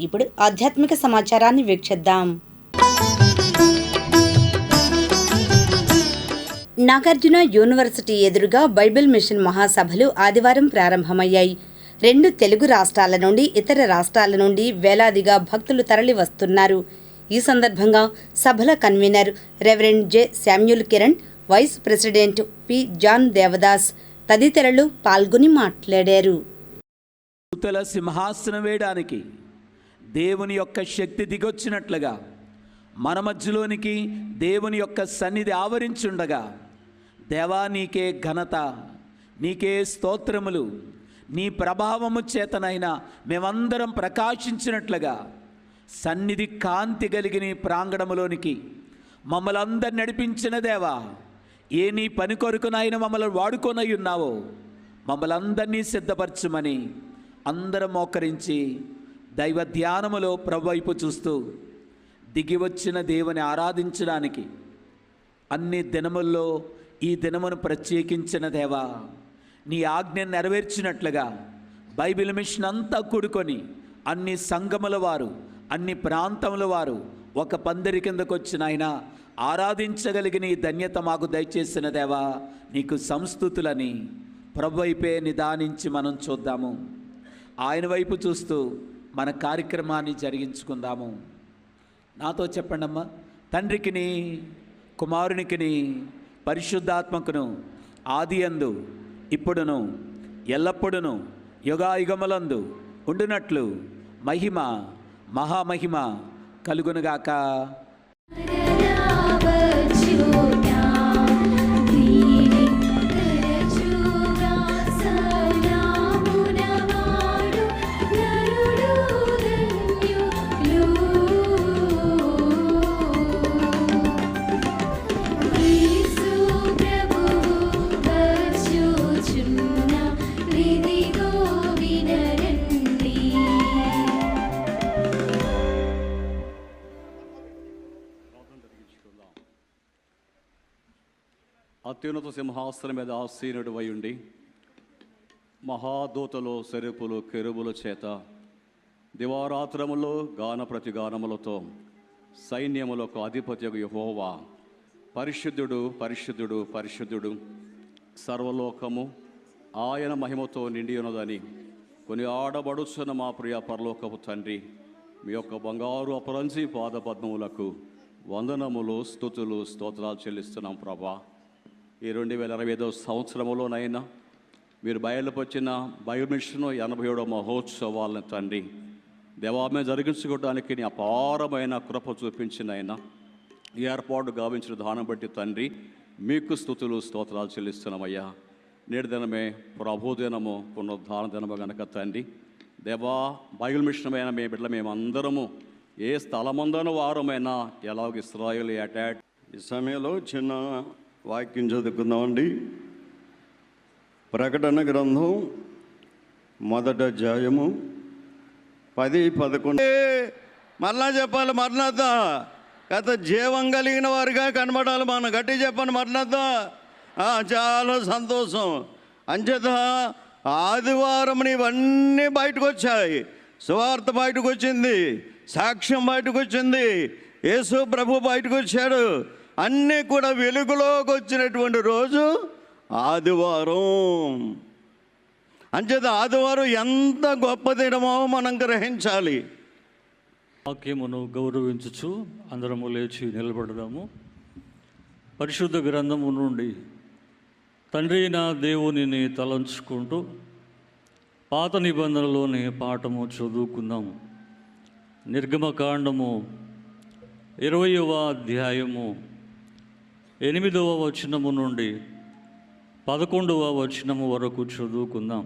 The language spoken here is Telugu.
ఇప్పుడు ఆధ్యాత్మిక సమాచారాన్ని వీక్షిద్దాం. నాగార్జున యూనివర్సిటీ ఎదురుగా బైబిల్ మిషన్ మహాసభలు ఆదివారం ప్రారంభమయ్యాయి. రెండు తెలుగు రాష్ట్రాల నుండి ఇతర రాష్ట్రాల నుండి వేలాదిగా భక్తులు తరలి వస్తున్నారు ఈ సందర్భంగా సభల convener reverend J. Samuel Kiran vice president P. John Devadas తదితరులు పాల్గొని మాట్లాడారు. సింహాసనం వేయడానికి దేవుని యొక్క శక్తి దిగొచ్చినట్లుగా మన మధ్యలోనికి దేవుని యొక్క సన్నిధి ఆవరించుండగా దేవా నీకే ఘనత నీకే స్తోత్రములు నీ ప్రభావము చేతనైనా మేమందరం ప్రకాశించినట్లుగా సన్నిధి కాంతి కలిగిన ప్రాంగణములోనికి మమ్మల్ని అందరు నడిపించిన దేవా ఏ నీ పని కొరకునైనా మమ్మల్ని వాడుకొనై ఉన్నావో మమ్మల్ని అందరినీ సిద్ధపరచమని అందరం మోకరించి దైవ ధ్యానములో ప్రభువైపు చూస్తూ దిగి వచ్చిన దేవుని ఆరాధించడానికి అన్ని దినముల్లో ఈ దినమును ప్రత్యేకించిన దేవా నీ ఆజ్ఞ నెరవేర్చినట్లుగా బైబిల్ మిషన్ అంతా కూడుకొని అన్ని సంఘముల వారు అన్ని ప్రాంతముల వారు ఒక పందిరి కిందకు వచ్చిన ఆయన ఆరాధించగలిగిన ఈ ధన్యత మాకు దయచేసిన దేవా నీకు సంస్థుతులని. ప్రభు వైపే నిదానించి మనం చూద్దాము. ఆయన వైపు చూస్తూ మన కార్యక్రమాన్ని జరిగించుకుందాము. నాతో చెప్పండి అమ్మా తండ్రికిని కుమారునికిని పరిశుద్ధాత్మకును ఆది అందు ఇప్పుడును ఎల్లప్పుడును యుగాయుగములందు ఉండునట్లు మహిమ మహామహిమ కలుగునుగాక. అత్యున్నత సింహాసనం మీద ఆసీనుడు ఉండి మహాదూతలు సెరుపులు కెరుబుల చేత దివారాత్రములో గాన ప్రతిగానములతో సైన్యములకు అధిపతి యహోవా పరిశుద్ధుడు పరిశుద్ధుడు పరిశుద్ధుడు సర్వలోకము ఆయన మహిమతో నిండి ఉన్నదని కొన్ని ఆడబడుచున్న మా ప్రియ పరలోకపు తండ్రి మీ యొక్క బంగారు అపరంజి పాదపద్మములకు వందనములు స్థుతులు స్తోత్రాలు చెల్లిస్తున్నాం ప్రభా. ఈ రెండు వేల ఇరవై ఐదో సంవత్సరంలోనైనా మీరు బయలుపరిచిన బయోమిషన్ ఎనభై ఏడో మహోత్సవాలను తండ్రి దేవామే జరిగించుకోవడానికి నీ అపారమైన కృప చూపించిన ఆయన ఏర్పాటు గావించిన దానం బట్టి తండ్రి మీకు స్థుతులు స్తోత్రాలు చెల్లిస్తున్నామయ్యా. నేడు దినమే ప్రభుదినము పునరుద్ధాన దినము గనక తండ్రి. దేవా బయల్ మిషన్ మీ బిడ్డ మేమందరము ఏ స్థలమందన వారమైనా ఎలాగ ఇస్రాయల్ అటాక్ ఈ సమయంలో చిన్న వాక్యం చదువుకుందామండి. ప్రకటన గ్రంథం మొదట అధ్యాయము పది పదకొండు. మరలా చెప్పాలి మరణత గత జీవం కలిగిన వారిగా కనబడాలి మనం. గట్టి చెప్పండి మరణత చాలా సంతోషం. అంచేత ఆదివారం ఇవన్నీ బయటకు వచ్చాయి సువార్త బయటకు వచ్చింది సాక్ష్యం బయటకు వచ్చింది యేసు ప్రభు బయటకు వచ్చాడు అన్నీ కూడా వెలుగులోకి వచ్చినటువంటి రోజు ఆదివారం. అంచేత ఆదివారం ఎంత గొప్ప దినమో మనం గ్రహించాలి. వాక్యమును గౌరవించుచు అందరము లేచి నిలబడదాము. పరిశుద్ధ గ్రంథము నుండి తండ్రి నా దేవునిని తలంచుకుంటూ పాత నిబంధనలోని పాఠము చదువుకుందాము. నిర్గమకాండము ఇరవయవ అధ్యాయము ఎనిమిదవ వచనము నుండి పదకొండవ వచనము వరకు చదువుకుందాం.